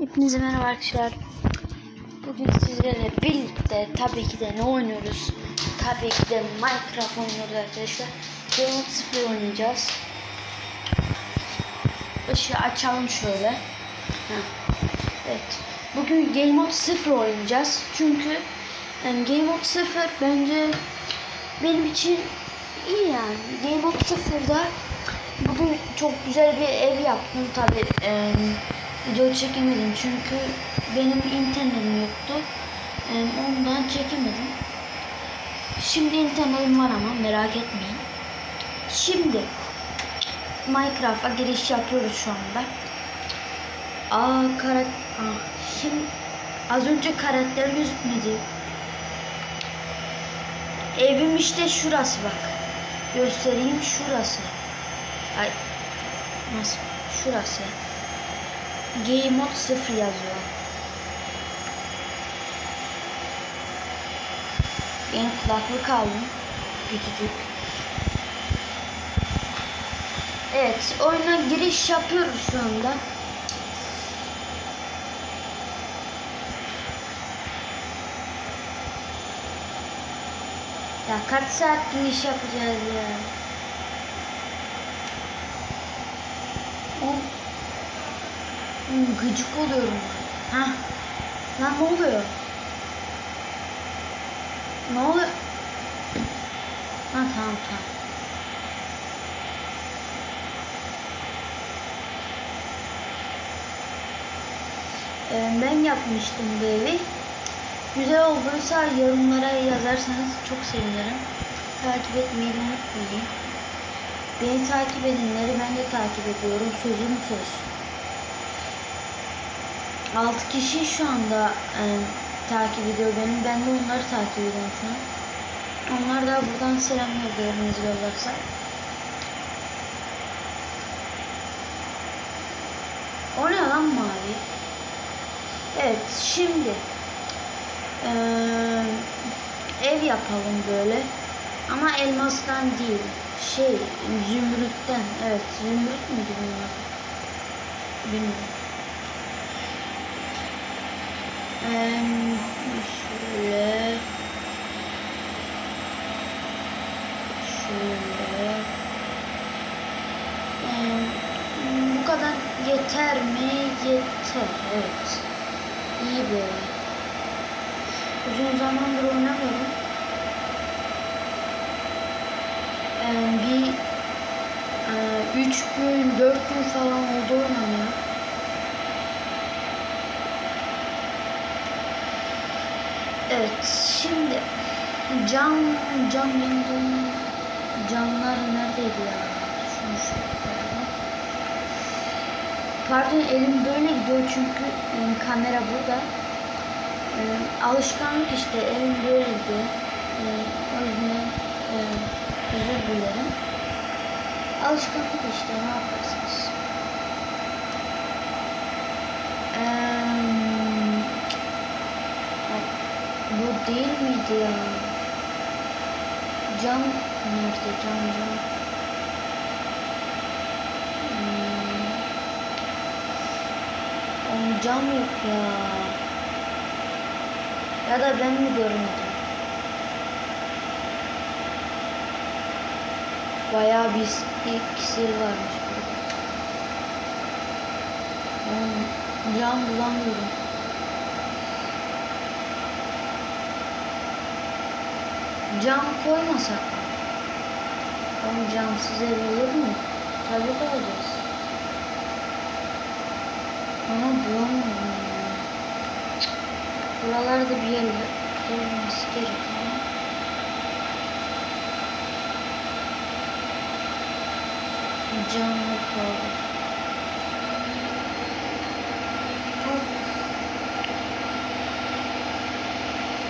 Hepinize merhaba arkadaşlar. Bugün sizlerle birlikte tabii ki de ne oynuyoruz? Tabii ki de Minecraft oynuyoruz arkadaşlar. Of 0 oynayacağız. Işığı açalım şöyle. Heh. Evet. Bugün Game Mode 0 oynayacağız. Çünkü yani Game Mode 0 bence benim için iyi yani. Game Mode 0'da bugün çok güzel bir ev yaptım tabi. E, video çekemedim çünkü benim internetim yoktu. Ondan çekemedim. Şimdi internetim var ama merak etmeyin. Şimdi Minecraft'a giriş yapıyoruz şu anda. Aa karakter. Şimdi az önce karakter gözükmedi. Evim işte şurası bak. Göstereyim şurası. Ay nasıl? Şurası. Game mode 0 yazıyor. Ben kulaklık aldım. Küçücük. Evet, oyuna giriş yapıyoruz şu anda. Ya kaç saat giriş yapacağız ya? O Hmm, gıcık oluyorum. Ha? Lan ne oluyor? Ne oluyor? Ha tamam tamam. Ee, ben yapmıştım bu evi. Güzel olduysa yorumlara yazarsanız çok sevinirim. Takip etmeyi unutmayın. Beni takip edenleri ben de takip ediyorum. Sözüm söz. 6 kişi şu anda e, takip ediyor benim. Ben de onları takip ediyorum şu an. Onlar da buradan selam yolluyorum izliyorlarsa. O ne lan mavi? Evet şimdi e, ev yapalım böyle. Ama elmastan değil. Şey zümrütten. Evet zümrüt müydü bunlar? Bilmiyorum. Ee, şöyle şöyle bu kadar yeter mi? Yeter. Evet. İyi böyle. Uzun zamandır oynamıyorum. Bir e, üç gün, dört gün falan oldu oynamıyor. Evet, şimdi cam, cam, cam, camlar neredeydi ya? Şunu şöyle. Pardon elim böyle gidiyor çünkü e, kamera burada. E, alışkanlık işte elim böyle gidiyor. E, o yüzden e, özür dilerim. Alışkanlık işte ne yaparsınız? Eee bu değil miydi ya? Cam nerede cam cam? Hmm. Oğlum cam yok ya. Ya da ben mi görmedim? Bayağı bir iksir varmış burada. Oğlum, cam bulamıyorum. Cam koymasak mı? Oğlum camsız ev olur mu? Tabii koyacağız. Ama bulamıyorum ya. Cık. Buralarda bir yer olması gerek ama. Cam yok abi. Çok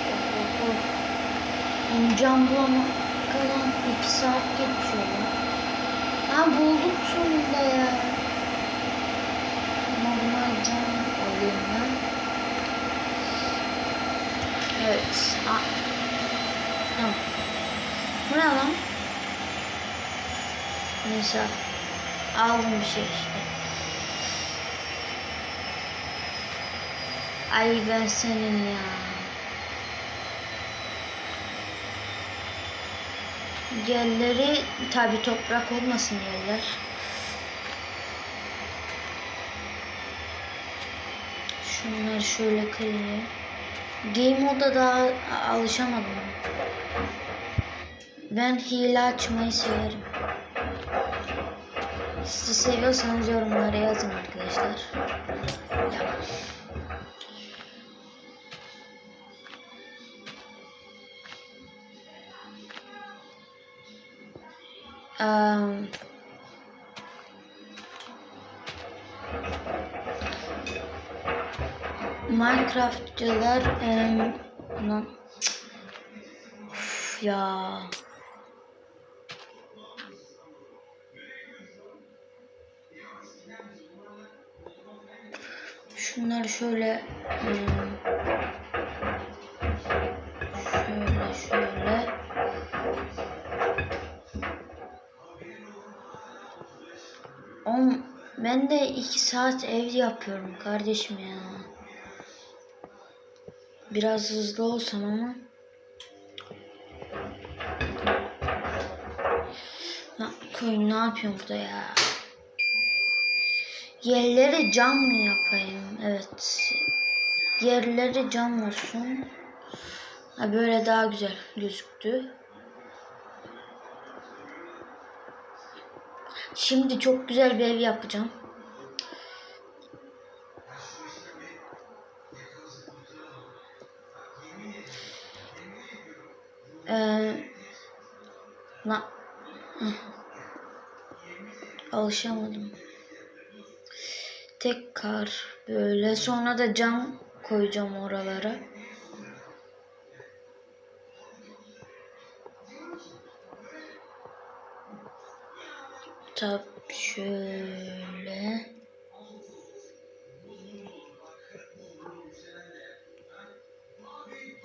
Of, of, of. Cam bulama kalan 2 saat geçiyor. Ha bulduk sonunda ya. Normal cam alayım ben. Evet. Ha. Tamam. Bu ne lan? Neyse. Aldım bir şey işte. Ay ben senin ya. Yerleri tabi toprak olmasın yerler. Şunları şöyle kırayım. Game moda daha alışamadım. Ben hile açmayı severim. Siz seviyorsanız yorumlara yazın arkadaşlar. Ya. Um, Minecraftçılar Uf ya. Şunları şöyle em, ben de iki saat ev yapıyorum kardeşim ya. Biraz hızlı olsam ama. Ya, koyun ne yapıyorum burada ya? Yerleri cam mı yapayım? Evet. Yerleri cam olsun. Ha, böyle daha güzel gözüktü. Şimdi çok güzel bir ev yapacağım. Ee, Heh. alışamadım. Tek kar böyle. Sonra da cam koyacağım oralara. Tab şöyle.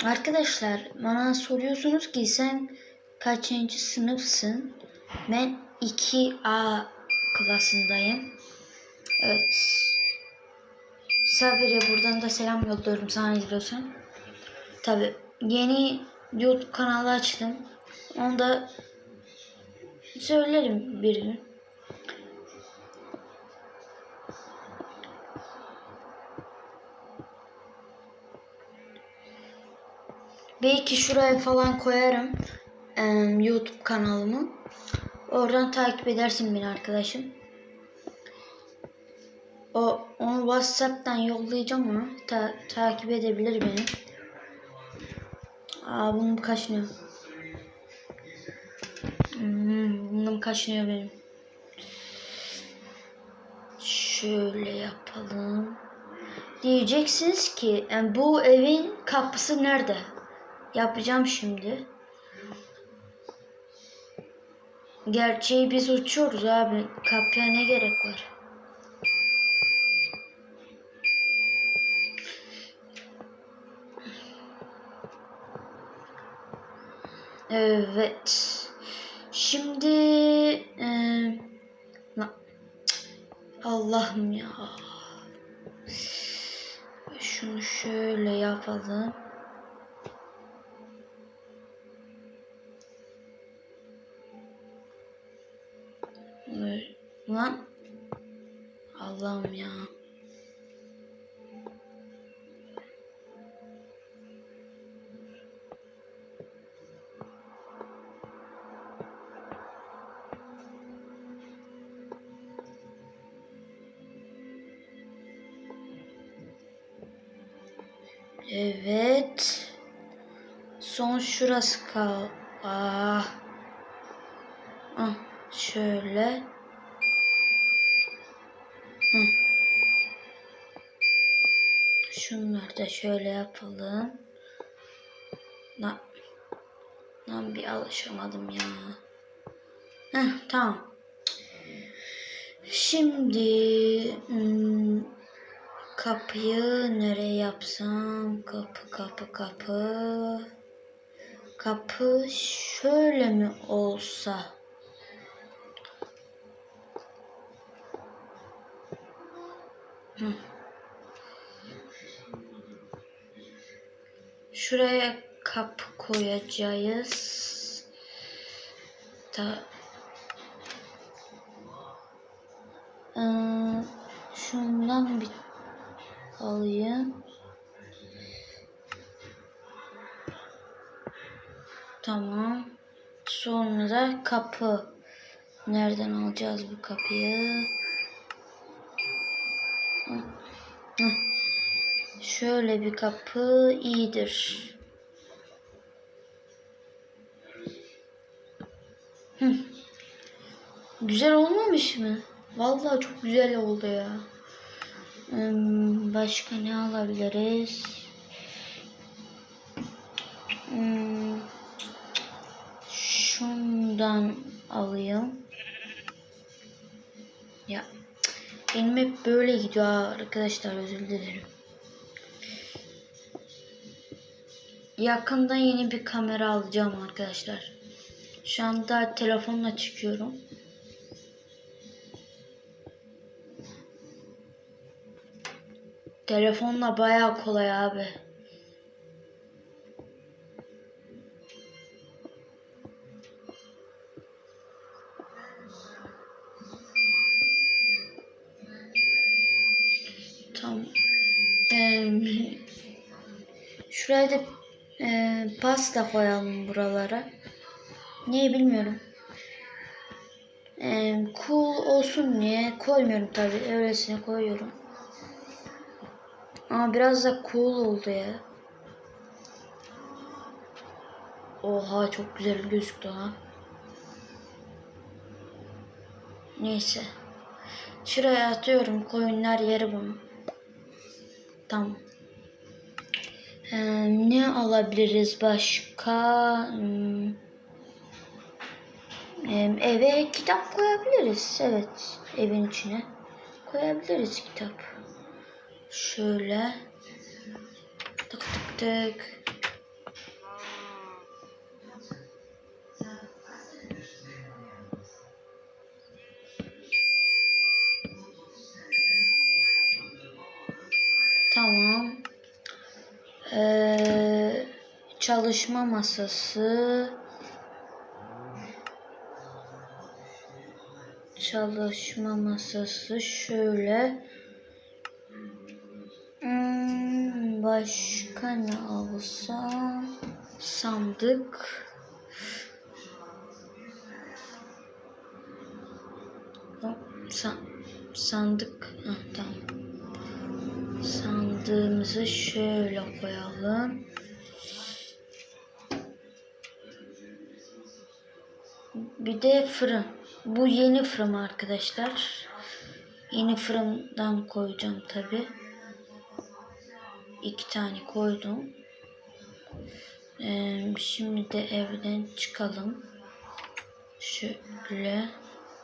Arkadaşlar bana soruyorsunuz ki sen kaçıncı sınıfsın? Ben 2A klasındayım. Evet. Sabir'e buradan da selam yolluyorum sana izliyorsan. Tabi yeni YouTube kanalı açtım. Onu da söylerim bir gün. Belki şuraya falan koyarım em, YouTube kanalımı. Oradan takip edersin beni arkadaşım. O onu WhatsApp'tan yollayacağım ona. Ta- takip edebilir beni. Aa bunun kaşınıyor. Hmm, bunun kaşınıyor benim. Şöyle yapalım. Diyeceksiniz ki "E, bu evin kapısı nerede? Yapacağım şimdi. Gerçeği biz uçuyoruz abi. Kapıya ne gerek var? Evet. Şimdi e, Allah'ım ya. Şunu şöyle yapalım. Evet. Son şurası kal. Ah. Ah, şöyle. Hı. Şunları da şöyle yapalım. Lan, lan bir alışamadım ya. Heh, tamam. Şimdi hmm, kapıyı nereye yapsam? Kapı kapı kapı. Kapı şöyle mi olsa? Şuraya kapı koyacağız. Da Sonra kapı. Nereden alacağız bu kapıyı? Şöyle bir kapı iyidir. Güzel olmamış mı? Vallahi çok güzel oldu ya. Başka ne alabiliriz? Hmm, Şundan alayım. Ya benim hep böyle gidiyor arkadaşlar özür dilerim. Yakında yeni bir kamera alacağım arkadaşlar. Şu anda telefonla çıkıyorum. Telefonla bayağı kolay abi. Şuraya da e, pasta koyalım buralara. Niye bilmiyorum. Ee, cool olsun diye koymuyorum tabi. Öylesine koyuyorum. Ama biraz da cool oldu ya. Oha çok güzel gözüktü ha. Neyse. Şuraya atıyorum. Koyunlar yeri bunu. Tamam. Ne alabiliriz başka? Hmm. Eve kitap koyabiliriz. Evet. Evin içine koyabiliriz kitap. Şöyle. Tık tık tık. Çalışma masası. Çalışma masası şöyle. Hmm, başka ne alsam? Sandık. Sa sandık. Hah, tamam. Sandığımızı şöyle koyalım. Bir de fırın. Bu yeni fırın arkadaşlar. Yeni fırından koyacağım tabi. İki tane koydum. Ee, şimdi de evden çıkalım. Şöyle.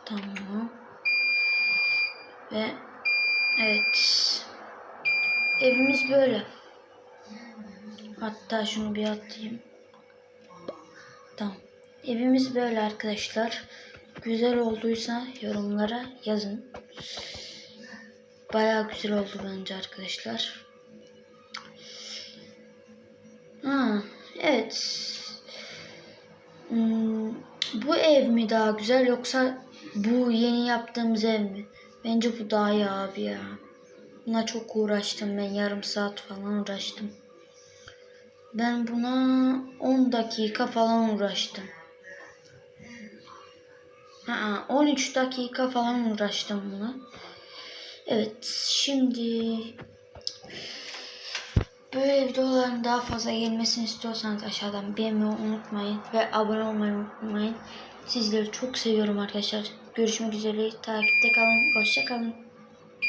Tamam. Ve evet. Evimiz böyle. Hatta şunu bir atayım. Tamam. Evimiz böyle arkadaşlar. Güzel olduysa yorumlara yazın. Bayağı güzel oldu bence arkadaşlar. Ha, evet. Hmm, bu ev mi daha güzel yoksa bu yeni yaptığımız ev mi? Bence bu daha iyi abi ya. Buna çok uğraştım ben. Yarım saat falan uğraştım. Ben buna 10 dakika falan uğraştım. Ha, 13 dakika falan uğraştım buna. Evet şimdi böyle videoların daha fazla gelmesini istiyorsanız aşağıdan beğenmeyi unutmayın ve abone olmayı unutmayın. Sizleri çok seviyorum arkadaşlar. Görüşmek üzere. Takipte kalın. Hoşça kalın.